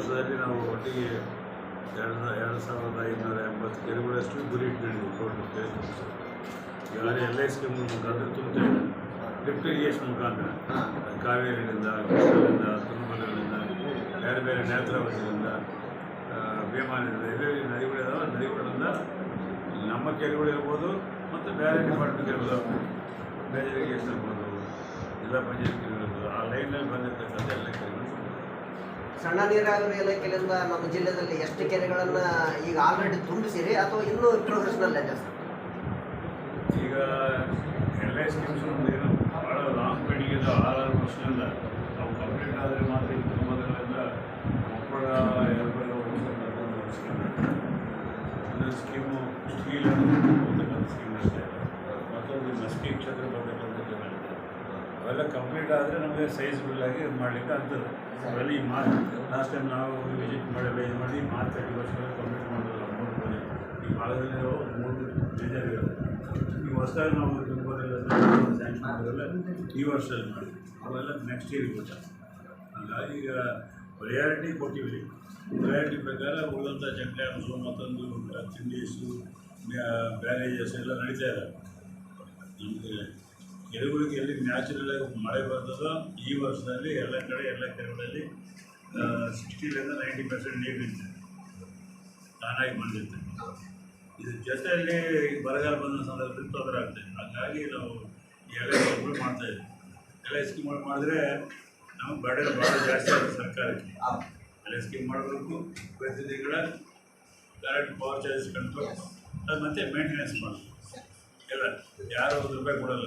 ವರ್ಷದಲ್ಲಿ ನಾವು ಒಟ್ಟಿಗೆ ಎರಡು ಎರಡು ಸಾವಿರದ ಐನೂರ ಎಂಬತ್ತು ಕೆರೆಗಳಷ್ಟು ಗುರಿ ಇಟ್ಟಿದ್ದೀವಿ ಟೋಟಲ್ ಕೆರೆ ಎಲ್ ಐ ಸ್ಕೀಮ್ ಮುಖಾಂತರ ತುಂಬ ಲಿಫ್ಟ್ ಇರಿಗೇಷನ್ ಮುಖಾಂತರ. ಕಾವೇರಿಯಿಂದ ಕೃಷ್ಣದಿಂದ ತುಂಗಭದ್ರದಿಂದ ಬೇರೆ ಬೇರೆ ನೇತ್ರಾವತಿಯಿಂದ ಭೀಮಾನದಿಂದ ಎಲ್ಲೆಲ್ಲಿ ನದಿಗಳಿದಾವೆ ನದಿಗಳಿಂದ ನಮ್ಮ ಕೆರೆಗಳಿರ್ಬೋದು ಮತ್ತು ಬೇರೆ ಡಿಪಾರ್ಟ್ಮೆಂಟ್ ಇರ್ಬೋದು. ಮೇಜರ್ ಇರಿಗೇಷನ್ ಇರ್ಬೋದು, ಜಿಲ್ಲಾ ಪಂಚಾಯತ್ ಇರ್ಬೋದು. ಆ ಲೈನಲ್ಲಿ ಬಂದಿರ್ತಕ್ಕಂಥ ಸಣ್ಣ ನೀರಾವರಿ ಇಲಾಖೆಯಿಂದ ನಮ್ಮ ಜಿಲ್ಲೆಯಲ್ಲಿ ಎಷ್ಟು ಕೆರೆಗಳನ್ನ ಈಗ ಆಲ್ರೆಡಿ ತುಂಬಿಸಿರಿ ಅಥವಾ ಇನ್ನೂ ಪ್ರೋಗ್ರೆಸ್ನಲ್ಲಿ ಇದೆ ಈಗ ಎಲ್ಲ ಸ್ಕೀಮ್ಸ್ ಏನು ಭಾಳ ಲಾಂಗ್ ಪೆಂಡಿಂಗ್ ಇದೆ ಆರಾರು ವರ್ಷದಿಂದ. ನಾವು ಕಂಪ್ಲೀಟ್ ಆದರೆ ಮಾತ್ರ ಈ ಕುಟುಂಬಗಳಿಂದ ಕೊಪ್ಪಳ ಎರಡು ಸ್ಕೀಮು ಅಂತಕ್ಕಂಥ ಸ್ಕೀಮ್ ಅಷ್ಟೇ. ಅವೆಲ್ಲ ಕಂಪ್ಲೀಟ್ ಆದರೆ ನಮಗೆ ಇದು ಮಾಡಲಿಕ್ಕೆ ಆಗ್ತದೆ. ಅದರಲ್ಲಿ ಈ ಮಾರ್ಚ್ ಲಾಸ್ಟ್ ಟೈಮ್ ನಾವು ವಿಸಿಟ್ ಮಾಡಿ ಇದು ಮಾಡಿ ಮಾರ್ಚ್ ಐದು ವರ್ಷದಲ್ಲಿ ಕಂಪ್ಲೀಟ್ ಮಾಡೋದಿಲ್ಲ ಮೂರು ಪ್ರಾಜೆಕ್ಟ್ ಈ ಭಾಗದಲ್ಲಿ ಮೂರು ಮೇಜರ್ ಇರೋದು ಈ ಹೊಸದಾಗಿ ನಾವು ತುಂಬೋದೆಲ್ಲ ಸ್ಯಾಂಕ್ಷನ್ ಮಾಡೋದೆಲ್ಲ ಈ ವರ್ಷದಲ್ಲಿ ಮಾಡಿ ಅವೆಲ್ಲ ನೆಕ್ಸ್ಟ್ ಇಯರ್ ಇರುತ್ತೆ ಹಾಗಾಗಿ ಈಗ ಪ್ರಯಾರಿಟಿ ಕೊಟ್ಟಿವಿ ಪ್ರಯಾರಿಟಿ ಪ್ರಕಾರ ಉಳಿದಂಥ ಚೆಕ್ ಡ್ಯಾಮ್ಸು ಮತ್ತೊಂದು ತಿಂಡೀಸು ಬ್ಯಾರೇಜಸ್ ಎಲ್ಲ ನಡೀತಾ ಇದೆ. ನಮಗೆ ಕೆರೆಗಳಿಗೆ ಎಲ್ಲಿ ನ್ಯಾಚುರಲ್ ಆಗಿ ಮಳೆ ಬರ್ತದೋ ಈ ವರ್ಷದಲ್ಲಿ ಎಲ್ಲ ಕಡೆ, ಎಲ್ಲ ಕೆರೆಗಳಲ್ಲಿ ಸಿಕ್ಸ್ಟಿಲಿಂದ ನೈಂಟಿ ಪರ್ಸೆಂಟ್ ನೀರು ನಿಂತಿದೆ. ತಾನಾಗಿ ಬಂದಿರ್ತದೆ ಇದ್ರ ಜೊತೆಯಲ್ಲಿ ಬರಗಾಲ ಬಂದ ಸಂದರ್ಭದಲ್ಲಿ ತೊಂದರೆ ಆಗ್ತದೆ. ಹಾಗಾಗಿ ನಾವು ಎಲೆ ಸ್ಕೀಮ್ಗಳು ಮಾಡ್ತಾ ಇದ್ದೀವಿ. ಎಲ್ಲ ಸ್ಕೀಮ್ಗಳು ಮಾಡಿದ್ರೆ ನಮ್ಗೆ ಬಡ ಭಾಳ ಜಾಸ್ತಿ ಆಗುತ್ತೆ ಸರ್ಕಾರಕ್ಕೆ. ಎಲೆ ಸ್ಕೀಮ್ ಮಾಡಬೇಕು. ಪ್ರತಿ ತಿಂಗಳ ಕರೆಕ್ಟ್ ಪವರ್ ಚಾರ್ಜಸ್ ಕಂಟ್ರೋಲ್ ಅದು ಮತ್ತೆ ಮೇಂಟೆನೆನ್ಸ್ ಮಾಡಬೇಕು. ಎಲ್ಲ. ಯಾರು ಒಂದು ರೂಪಾಯಿ ಕೊಡಲ್ಲ.